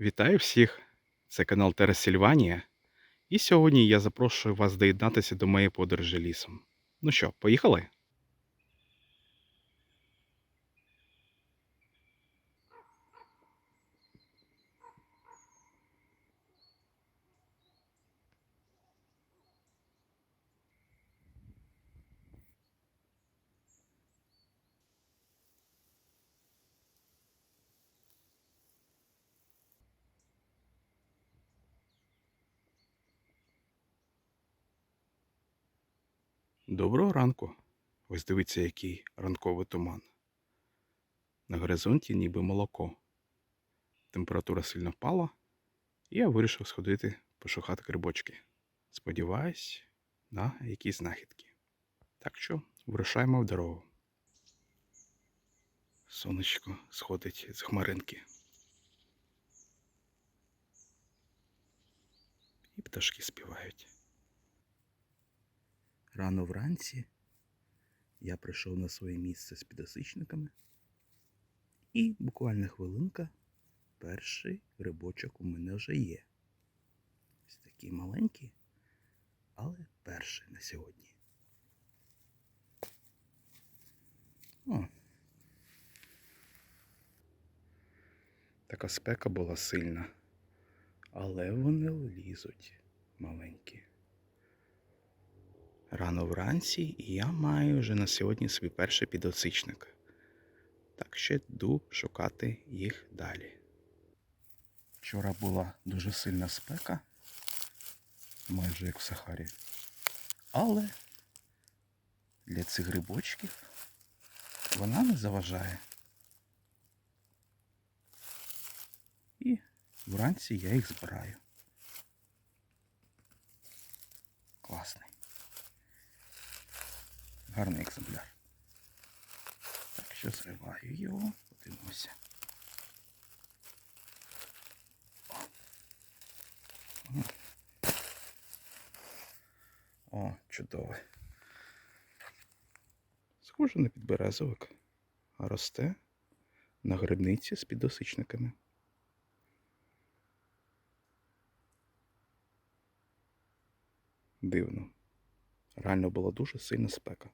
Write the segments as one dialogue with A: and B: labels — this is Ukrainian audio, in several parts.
A: Вітаю всіх! Це канал Терасільванія. І сьогодні я запрошую вас доєднатися до моєї подорожі лісом. Ну що, поїхали? Доброго ранку. Ось дивіться, який ранковий туман. На горизонті ніби молоко. Температура сильно впала, і я вирішив сходити пошукати грибочки. Сподіваюсь на якісь знахідки. Так що вирушаємо в дорогу. Сонечко сходить з хмаринки. І пташки співають. Рано вранці я прийшов на своє місце з підосичниками. І буквально хвилинка перший грибочок у мене вже є. Ось такий маленький, але перший на сьогодні. О. Така спека була сильна, але вони лізуть маленькі. Рано вранці і я маю вже на сьогодні свій перший підоцичник. Так що йду шукати їх далі. Вчора була дуже сильна спека, майже як в Сахарі. Але для цих грибочків вона не заважає. І вранці я їх збираю. Класний. Гарний екземпляр. Так що зриваю його, подивимося. О. Чудове. Схоже на підберезовик, росте на грибниці з підосичниками. Дивно. Реально була дуже сильна спека.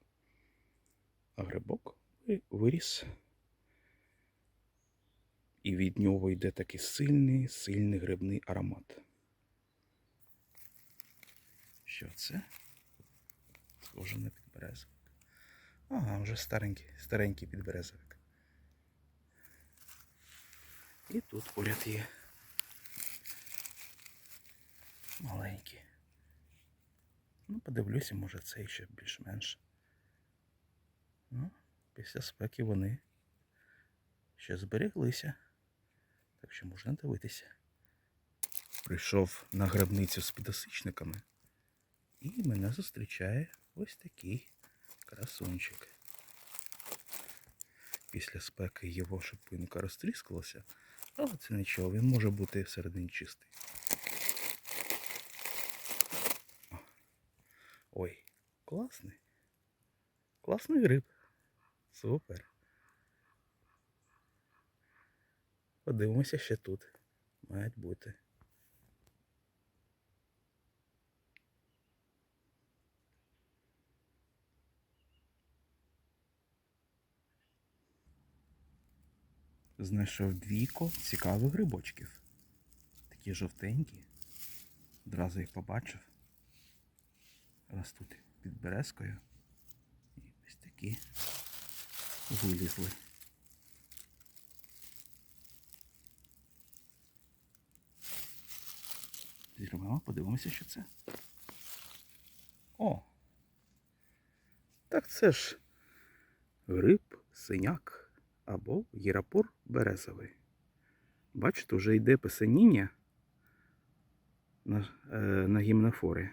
A: Грибок ви- виріс. І від нього йде такий сильний, сильний грибний аромат. Що це? Схоже на підберезовик. Ага, вже старенький, старенький підберезовик. І тут поряд є. Маленький. Ну, подивлюся, може цей ще більш-менш. Ну, після спеки вони ще збереглися. Так що можна дивитися. Прийшов на грабницю з підосичниками. І мене зустрічає ось такий красунчик. Після спеки його шипинка розтріскалася, але це нічого, він може бути всередині чистий. Ой, класний. Класний гриб. Супер. Подивимося ще тут. Мають бути. Знайшов двійко цікавих грибочків. Такі жовтенькі. Одразу їх побачив. Ростуть під березкою. І ось такі вилізли. Зірвемо, подивимося, що це. О! Так це ж гриб синяк або гірапур березовий. Бачите, вже йде писаніння на, е, на гімнофорі.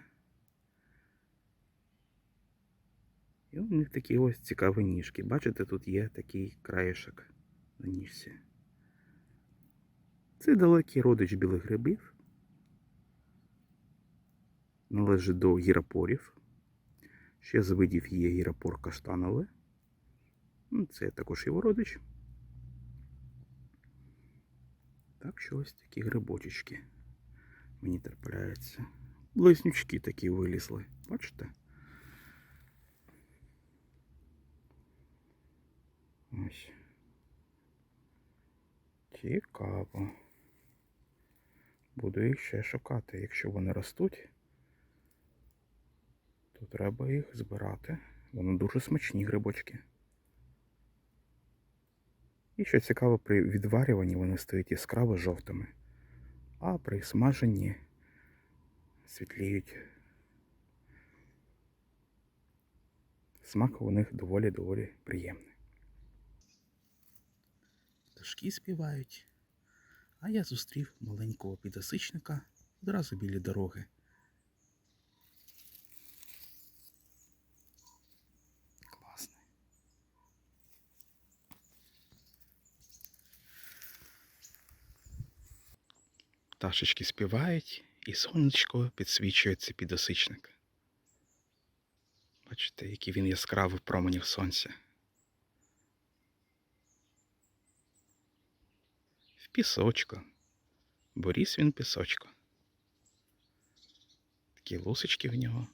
A: І у них такі ось цікаві ніжки. Бачите, тут є такий краєшок на ніжці. Це далекий родич білих грибів. Належить до гірапорів. Ще з видів є гірапор каштановий. Ну, Це також його родич. Так що ось такі грибочечки мені трапляються. Близнючки такі вилізли. Бачите? Ось. Цікаво. Буду їх ще шукати. Якщо вони ростуть, то треба їх збирати. Вони дуже смачні грибочки. І що цікаво, при відварюванні вони стають яскраво жовтими, а при смаженні світліють. Смак у них доволі-доволі приємний. Пташки співають, а я зустрів маленького підосичника одразу біля дороги. Класний. Пташечки співають, і сонечко підсвічує цей підосичник. Бачите, який він яскравий в променях сонця. Пісочку. Бо ріс він пісочку. Такі лусочки в нього.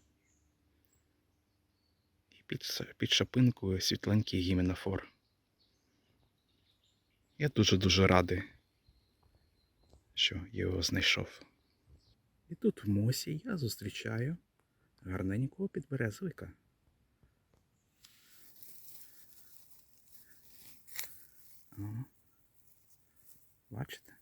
A: І під, під шапинкою світленький гіменофор. Я дуже-дуже радий, що його знайшов. І тут в мосі я зустрічаю гарненького підберезовика. Ага. Бачите?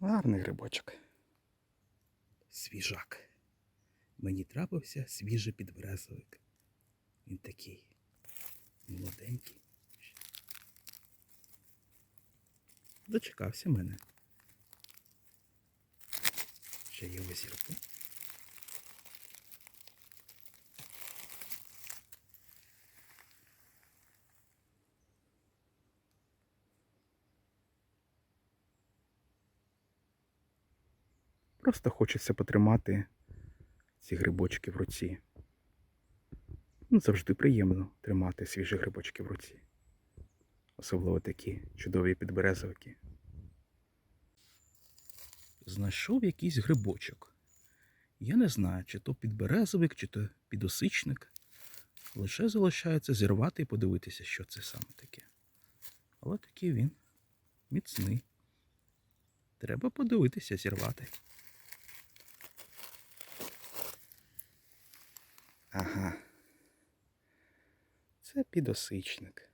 A: Гарний грибочок. Свіжак. Мені трапився свіжий підберезовик. Він такий молоденький. Дочекався мене. Ще його зірву. Просто хочеться потримати ці грибочки в руці. Ну, завжди приємно тримати свіжі грибочки в руці. Особливо такі чудові підберезовики. Знайшов якийсь грибочок. Я не знаю, чи то підберезовик, чи то підосичник. Лише залишається зірвати і подивитися, що це саме таке. Але такий він міцний. Треба подивитися, зірвати. Ага. Це підосичник.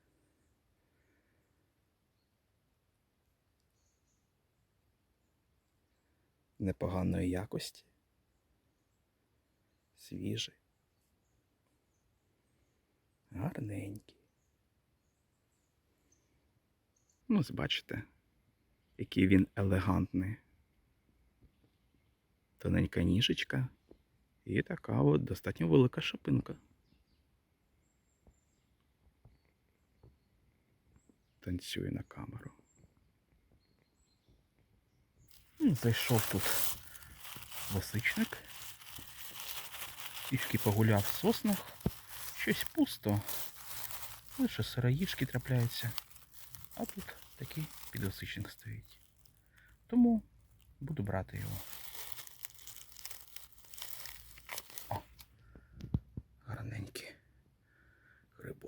A: Непоганої якості. Свіжий. Гарненький. Ну, бачите, який він елегантний. Тоненька ніжечка. І така от достатньо велика шапинка. Танцює на камеру. Ну, Зайшов тут лисичник. Трішки погуляв в соснах. Щось пусто. Лише сироїшки трапляються. А тут такий підосичник стоїть. Тому буду брати його. гарненький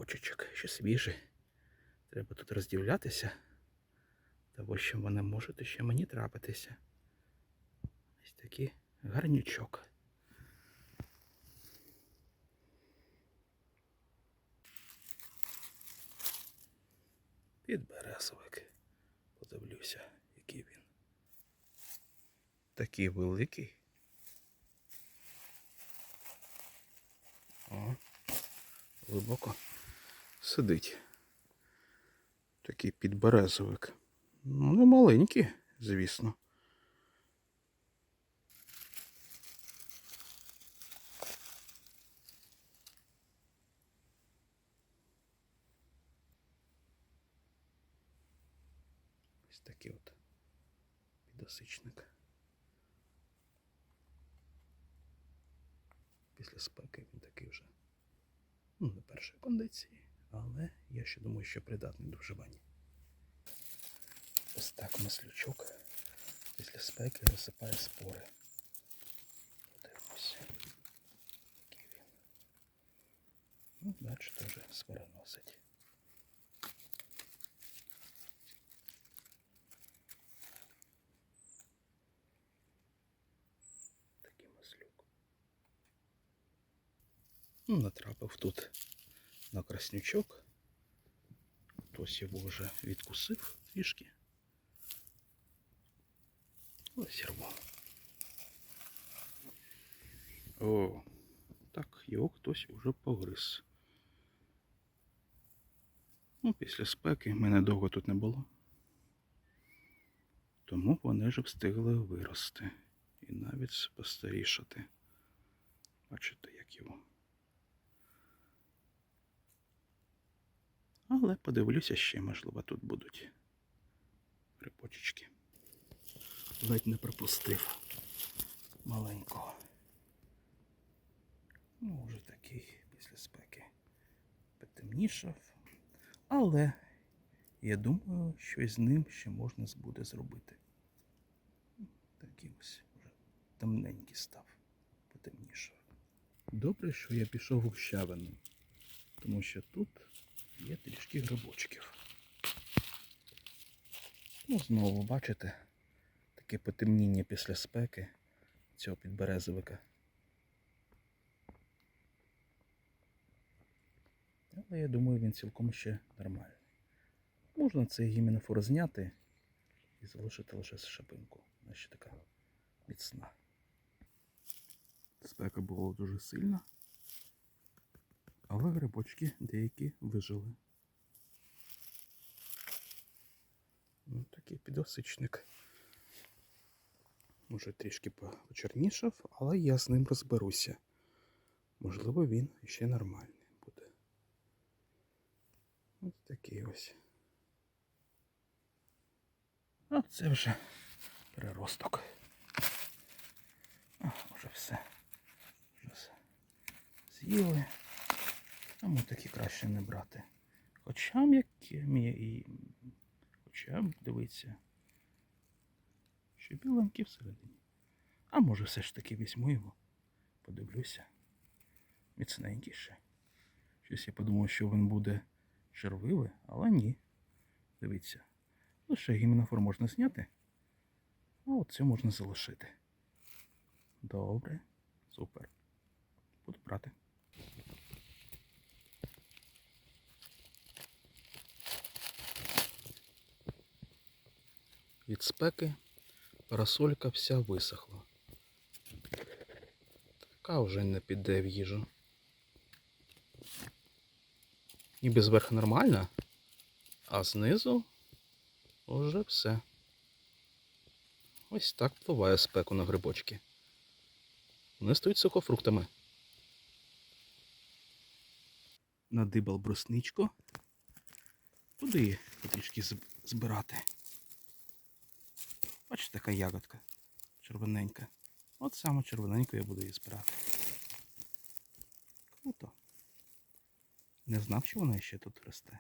A: грибочечок, ще свіжий. Треба тут роздивлятися, тому що вони можуть ще мені трапитися. Ось такий гарнючок. Підберезовик. Подивлюся, який він. Такий великий. О, глибоко сидить. Такий підберезовик. Ну, не звісно. Ось такий от підосичник. після спеки він такий вже ну, не першої кондиції, але я ще думаю, що придатний до вживання. Ось так маслючок після спеки розсипає спори. Подивимося, який він. Ну, бачите, вже спора носить. Такий маслюк. Ну, натрапив тут На краснючок. Хтось його вже відкусив трішки. Ось рвав. О, так, його хтось уже погриз. Ну, після спеки мене довго тут не було. Тому вони ж встигли вирости і навіть постарішати. Бачите, як його. Але подивлюся ще, можливо, тут будуть грибочечки. Ледь не пропустив маленького. Ну, вже такий після спеки потемнішав. Але я думаю, що з ним ще можна буде зробити. Такий ось вже темненький став, потемнішав. Добре, що я пішов у щавину, тому що тут є трішки грибочків. Ну, знову бачите, таке потемніння після спеки цього підберезовика. Але я думаю, він цілком ще нормальний. Можна цей гіменофор зняти і залишити лише шипинку. Вона ще така міцна. Спека була дуже сильна, але грибочки деякі вижили. Ну, такий підосичник. Може трішки почернішав, але я з ним розберуся. Можливо, він ще нормальний буде. Ось такий ось. А це вже переросток. А, вже все. Вже все. З'їли. Тому такі краще не брати. Хоча м'які і. Хоча дивіться. Ще біленький всередині. А може все ж таки візьму його. Подивлюся. Міцненький ще. Щось я подумав, що він буде червивий, але ні. Дивіться. Лише гімнофор можна зняти. А оце можна залишити. Добре, супер. Буду брати. Від спеки парасолька вся висохла. Така вже не піде в їжу. Ніби зверху нормально, а знизу уже все. Ось так впливає спеку на грибочки. Вони стають сухофруктами. Надибав брусничку. Куди її потрішки збирати? Бачите, така ягодка червоненька. От саме червоненьку я буду її збирати. Круто. Не знав, що вона ще тут росте.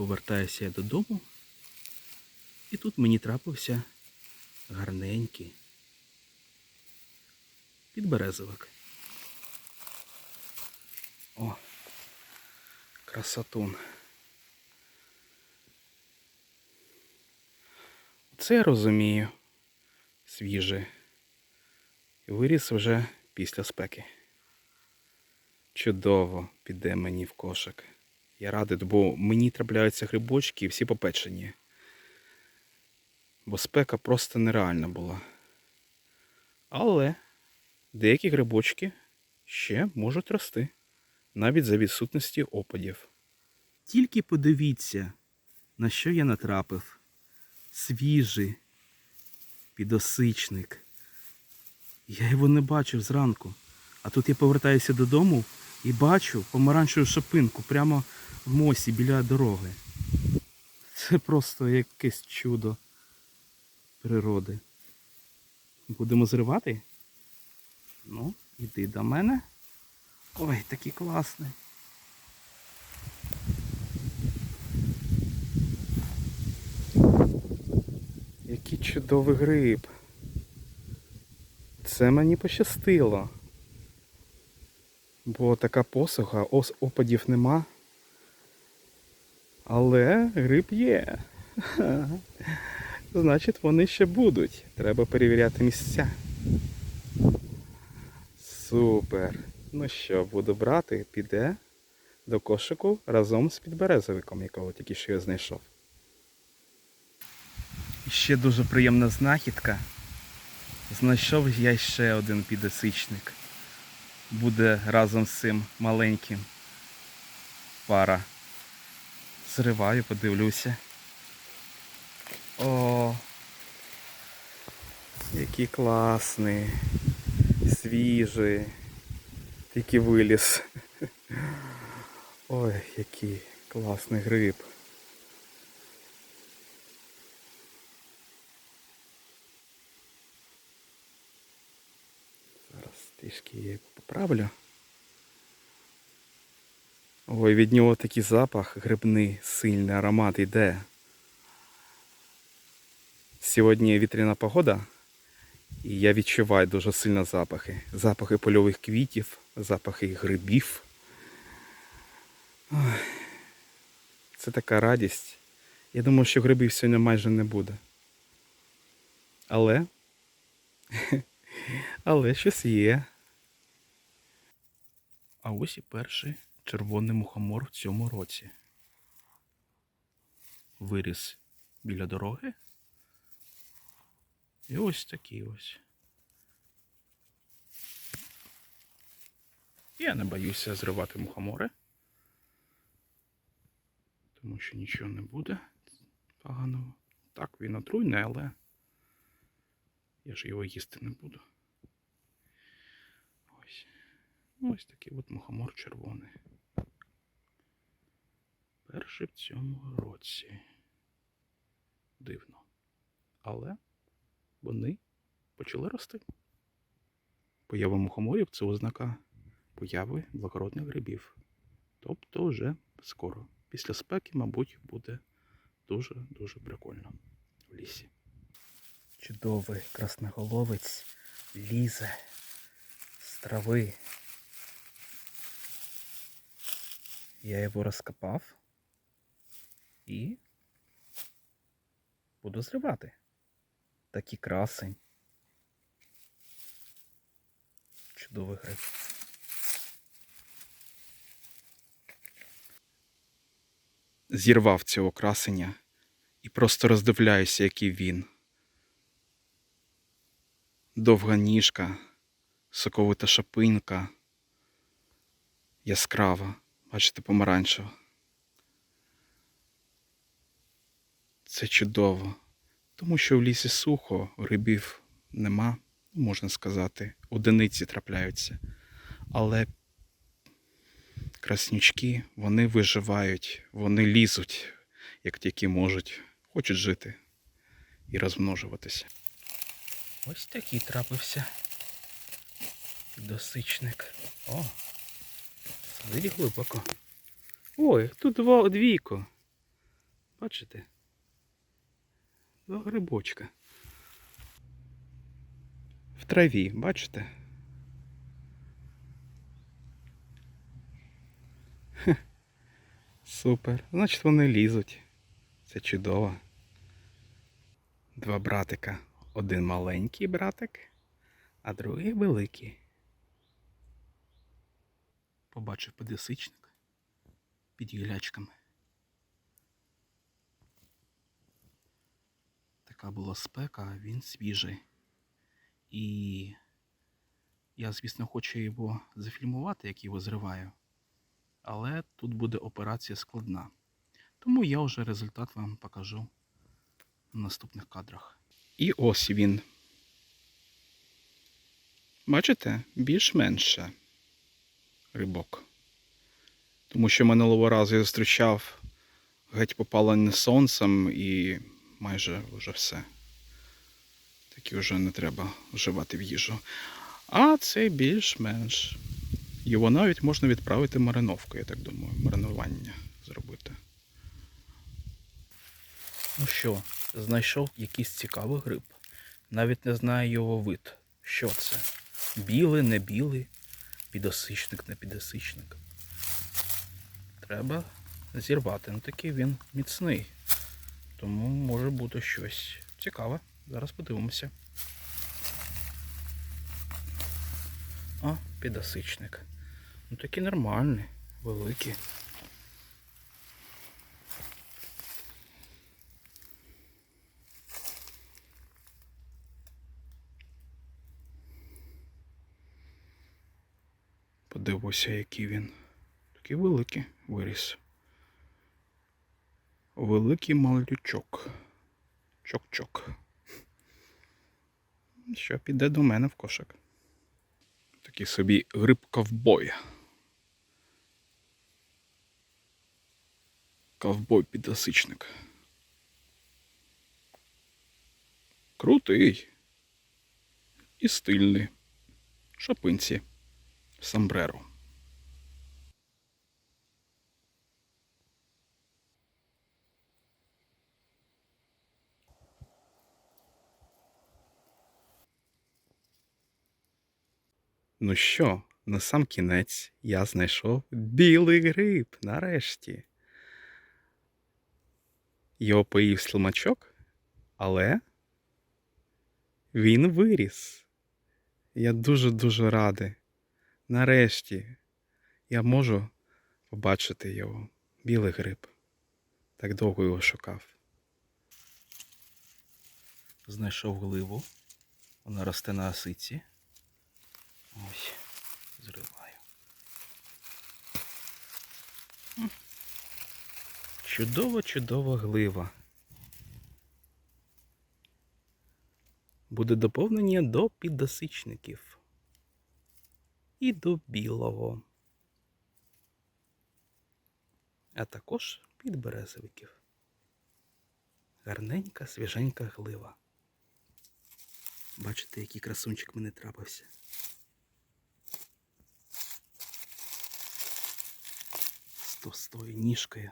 A: Повертаюся я додому, і тут мені трапився гарненький підберезовик. О, красотун. Це я розумію. Свіжий. Виріс вже після спеки. Чудово піде мені в кошик. Я радий, бо мені трапляються грибочки і всі попечені. Бо спека просто нереальна була. Але деякі грибочки ще можуть рости, навіть за відсутності опадів. Тільки подивіться, на що я натрапив. Свіжий підосичник. Я його не бачив зранку. А тут я повертаюся додому і бачу помаранчеву шапинку прямо в мосі біля дороги. Це просто якесь чудо природи. Будемо зривати? Ну, іди до мене. Ой, такий класний. Який чудовий гриб. Це мені пощастило. Бо така посуха, ос опадів нема. Але гриб є. Значить, вони ще будуть. Треба перевіряти місця. Супер. Ну що, буду брати, піде до кошику разом з підберезовиком, якого тільки що я знайшов. Ще дуже приємна знахідка. Знайшов я ще один підосичник. Буде разом з цим маленьким пара. Зриваю, подивлюся. О, який класний, свіжий, тільки виліз. Ой, який класний гриб. Зараз трішки його поправлю. Ой, від нього такий запах грибний, сильний аромат йде. Сьогодні вітряна погода, і я відчуваю дуже сильно запахи. Запахи польових квітів, запахи грибів. Це така радість. Я думаю, що грибів сьогодні майже не буде. Але. Але щось є. А ось і перший червоний мухомор в цьому році. Виріс біля дороги. І ось такий ось. Я не боюся зривати мухомори. Тому що нічого не буде поганого. Так, він отруйний, але я ж його їсти не буду. Ось. Ось такий от мухомор червоний. Перший в цьому році. Дивно. Але вони почали рости. Поява мухоморів це ознака появи благородних грибів. Тобто вже скоро. Після спеки, мабуть, буде дуже-дуже прикольно в лісі. Чудовий красноголовець лізе з трави. Я його розкопав і буду зривати. Такий красень. Чудовий гриб. Зірвав цього красення і просто роздивляюся, який він. Довга ніжка, соковита шапинка, яскрава, бачите, помаранчева. Це чудово, тому що в лісі сухо, грибів нема, можна сказати, одиниці трапляються. Але краснючки, вони виживають, вони лізуть, як тільки можуть, хочуть жити і розмножуватися. Ось такий трапився досичник. О, садить глибоко. Ой, тут два двійко. Бачите? Два грибочка. В траві, бачите? Хе. Супер. Значить вони лізуть. Це чудово. Два братика. Один маленький братик, а другий великий. Побачив підосичник. під гілячками. Така була спека, він свіжий. І я, звісно, хочу його зафільмувати, як його зриваю. Але тут буде операція складна. Тому я вже результат вам покажу в наступних кадрах. І ось він. Бачите, більш-менше рибок. Тому що минулого разу я зустрічав геть попалене сонцем і майже вже все. Такі вже не треба вживати в їжу. А цей більш-менш. Його навіть можна відправити мариновку, я так думаю, маринування зробити. Ну що, знайшов якийсь цікавий гриб. Навіть не знаю його вид. Що це? Білий, не білий, підосичник, не підосичник. Треба зірвати. Ну такий він міцний. Тому може бути щось цікаве. Зараз подивимося. А, підосичник. Ну такий нормальний, великий. Подивися, який він. Такий великий виріс. Великий малючок. Чок-чок. Що піде до мене в кошик. Такий собі гриб ковбой. Ковбой підосичник. Крутий. І стильний. Шапинці. Самбреро. Ну що, на сам кінець я знайшов білий гриб нарешті. Його поїв слимачок, але він виріс. Я дуже-дуже радий. Нарешті я можу побачити його. Білий гриб. Так довго його шукав. Знайшов гливу. Вона росте на осиці. Ось, зриваю. М. Чудова, чудова глива. Буде доповнення до піддосичників. І до білого. А також підберезовиків. Гарненька, свіженька глива. Бачите, який красунчик мене трапився. Товстою ніжкою.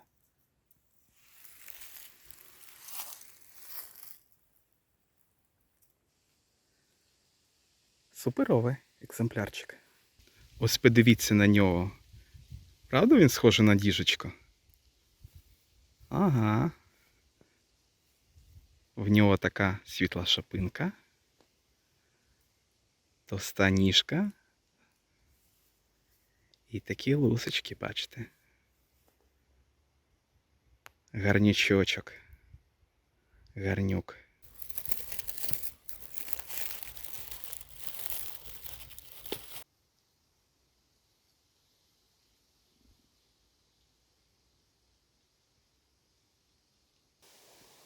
A: Суперовий екземплярчик. Ось подивіться на нього. Правда він схожий на діжечку? Ага. В нього така світла шапинка. Товста ніжка. І такі лусочки, бачите. Гарнічочок. Гарнюк.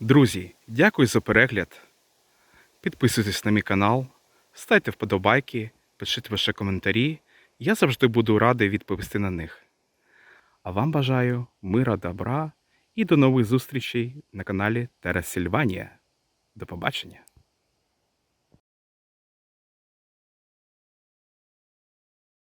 A: Друзі, дякую за перегляд. Підписуйтесь на мій канал, ставте вподобайки, пишіть ваші коментарі. Я завжди буду радий відповісти на них. А вам бажаю мира, добра і до нових зустрічей на каналі Терасільванія. До побачення!